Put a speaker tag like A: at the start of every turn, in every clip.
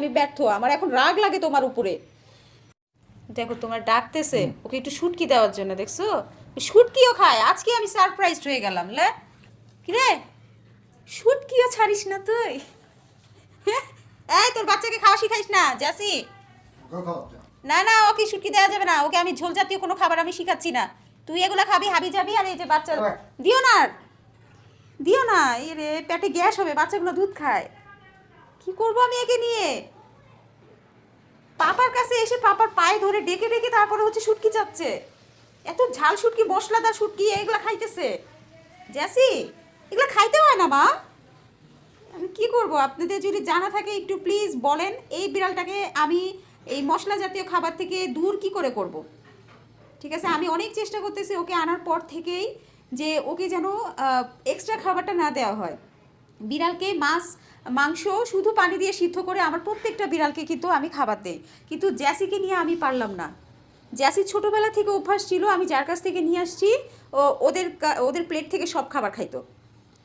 A: আমি ব্যর্থ আমার এখন রাগ লাগে তোমার উপরে। দেখো তোমার ডাকতেছে ওকে একটু শুটকি দেওয়ার জন্য দেখছ? শুটকিও খায় আজকে আমি সারপ্রাইজড হয়ে গেলাম লে। কিরে? শুটকিও ছাড়িস না তুই। হ্যাঁ? এই তোর বাচ্চাকে খাওয়া শিখাইস না জাসি। না না ওকে শুটকি দেওয়া যাবে না ওকে আমি ঝোল জাতীয় কোনো খাবার আমি শিখাচ্ছি না। তুই এগুলো খাবি হাবি যাবি আর এই যে বাচ্চা দিও না। দিও না এ রে পেটে গ্যাস হবে বাচ্চাগুলো দুধ খায়। কি করব আমি একে নিয়ে? পাপার কাছে এসে পাপার পায়ে ধরে ডেকে ডেকে তারপরে হচ্ছে শুটকি চাচ্ছে এত ঝাল শুটকি, মশলাদার শুটকি, এগুলা খাইতেছে। জ্যাসি, এগুলা খাইতে হয় না, মা। আমি কি করব? আপনাদের যদি জানা থাকে, একটু প্লিজ বলেন, এই বিড়ালটাকে আমি এই মশলা জাতীয় খাবার থেকে দূর কি করে করব। ঠিক আছে, আমি অনেক চেষ্টা করতেছি ওকে আনার পর থেকেই যে ওকে যেন এক্সট্রা খাবারটা না দেওয়া হয়। বিড়ালকে মাছ, মাংস শুধু পানি দিয়ে সিদ্ধ করে আমার প্রত্যেকটা বিড়ালকে কিন্তু আমি খাবার দেই। কিন্তু জ্যাসিকে নিয়ে আমি পারলাম না। জ্যাসি ছোটোবেলা থেকে অভ্যাস ছিল, আমি যার কাছ থেকে নিয়ে আসছি, ও ওদের ওদের প্লেট থেকে সব খাবার খাইতো।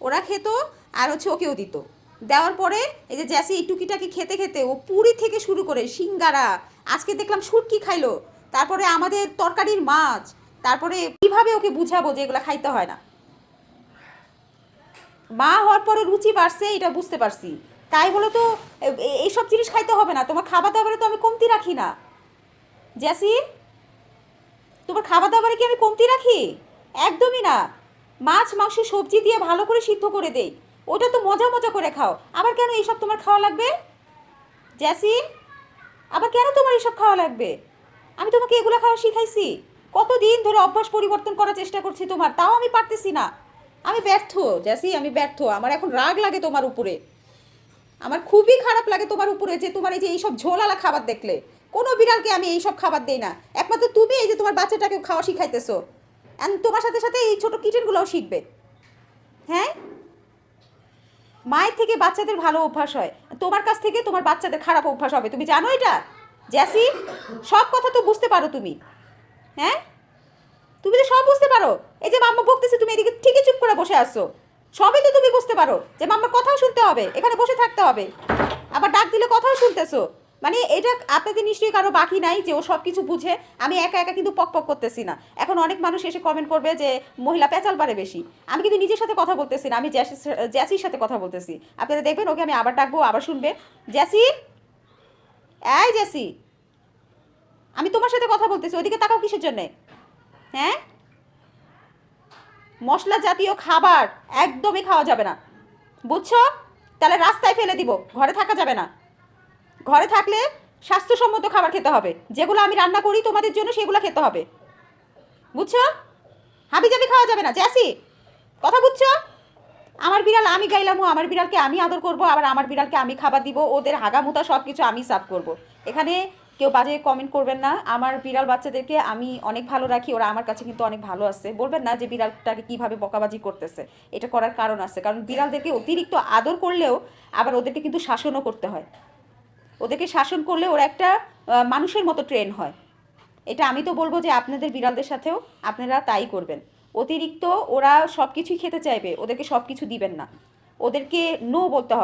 A: ওরা খেত আর হচ্ছে ওকেও দিত। দেওয়ার পরে এই যে জ্যাসি এই টুকিটাকি খেতে খেতে ও পুরি থেকে শুরু করে সিঙ্গারা, আজকে দেখলাম শুটকি খাইলো। তারপরে আমাদের তরকারির মাছ, তারপরে কীভাবে ওকে বুঝাবো যে এগুলো খাইতে হয় না? মা হওয়ার পরে রুচি বাড়ছে, এটা বুঝতে পারছি। তাই বলে তো এইসব জিনিস খাইতে হবে না। তোমার খাবার দাবারে তো আমি কমতি রাখি না। জ্যাসি তোমার খাবার দাবারে কি আমি কমতি রাখি? একদমই না। মাছ, মাংস, সবজি দিয়ে ভালো করে সিদ্ধ করে দেই। ওটা তো মজা মজা করে খাও। আবার কেন এইসব তোমার খাওয়া লাগবে? জ্যাসি আবার কেন তোমার এইসব খাওয়া লাগবে? আমি তোমাকে এগুলো খাওয়া শিখাইছি। কতদিন ধরে অভ্যাস পরিবর্তন করার চেষ্টা করছি তোমার, তাও আমি পারতেছি না। আমি ব্যর্থ, জ্যাসি, আমি ব্যর্থ। আমার এখন রাগ লাগে তোমার উপরে। আমার খুবই খারাপ লাগে তোমার উপরে যে তোমার এই যে এইসব ঝোলালা খাবার দেখলে। কোনো বিড়ালকে আমি এইসব খাবার দেই না। একমাত্র তুমি এই যে তোমার বাচ্চাটাকে খাওয়া শিখাইতেছো। অ্যান্ড তোমার সাথে সাথে এই ছোটো কিচেনগুলোও শিখবে। হ্যাঁ? মায়ের থেকে বাচ্চাদের ভালো অভ্যাস হয়। তোমার কাছ থেকে তোমার বাচ্চাদের খারাপ অভ্যাস হবে। তুমি জানো এটা? জ্যাসি, সব কথা তো বুঝতে পারো তুমি। হ্যাঁ? তুমি তো সব বুঝতে পারো। এই যে মাম্মা বকতেছে, তুমি এদিকে ঠিকই চুপ করে বসে আসছো সবই তো তুমি বুঝতে পারো যে মাম্মার কথাও শুনতে হবে, এখানে বসে থাকতে হবে। আবার ডাক দিলে কথাও শুনতেছো। মানে এটা আপনাদের নিশ্চয়ই কারও বাকি নাই যে ও সব কিছু বুঝে, আমি একা একা কিন্তু পক পক করতেছি না। এখন অনেক মানুষ এসে কমেন্ট করবে যে মহিলা পেঁচাল পারে বেশি। আমি কিন্তু নিজের সাথে কথা বলতেছি না, আমি জ্যাসি জ্যাসির সাথে কথা বলতেছি। আপনারা দেখবেন ওকে আমি আবার ডাকবো, আবার শুনবে। জ্যাসি? এই জ্যাসি। আমি তোমার সাথে কথা বলতেছি ওইদিকে তাকাও কিসের জন্যে? হ্যাঁ? মশলা জাতীয় খাবার একদমই খাওয়া যাবে না। বুঝছ? তাহলে রাস্তায় ফেলে দিব, ঘরে থাকা যাবে না। ঘরে থাকলে স্বাস্থ্যসম্মত খাবার খেতে হবে। যেগুলো আমি রান্না করি তোমাদের জন্য সেগুলো খেতে হবে। বুঝছ? হাবি জাবি খাওয়া যাবে না, জ্যাসি। কথা বুঝছ? আমার বিড়াল আমি গাইলামও আমার বিড়ালকে আমি আদর করব, আবার আমার বিড়ালকে আমি খাবার দিব, ওদের হাগামুতা সব কিছু আমি সার্ভ করব। এখানে কেউ বাজে কমেন্ট করবেন না। আমার বিড়াল বাচ্চাদেরকে আমি অনেক ভালো রাখি, ওরা আমার কাছে কিন্তু অনেক ভালো আছে। বলবেন না যে বিড়ালটাকে কীভাবে বকাবাজি করতেছে, এটা করার কারণ আছে। কারণ বিড়ালদেরকে অতিরিক্ত আদর করলেও আবার ওদেরকে কিন্তু শাসনও করতে হয়। ওদেরকে শাসন করলে ওরা একটা মানুষের মতো ট্রেন হয়। এটা আমি তো বলব যে আপনাদের বিড়ালদের সাথেও আপনারা তাই করবেন। অতিরিক্ত ওরা সব কিছুই খেতে চাইবে, ওদেরকে সব কিছু দিবেন না। ওদেরকে নো বলতে হবে।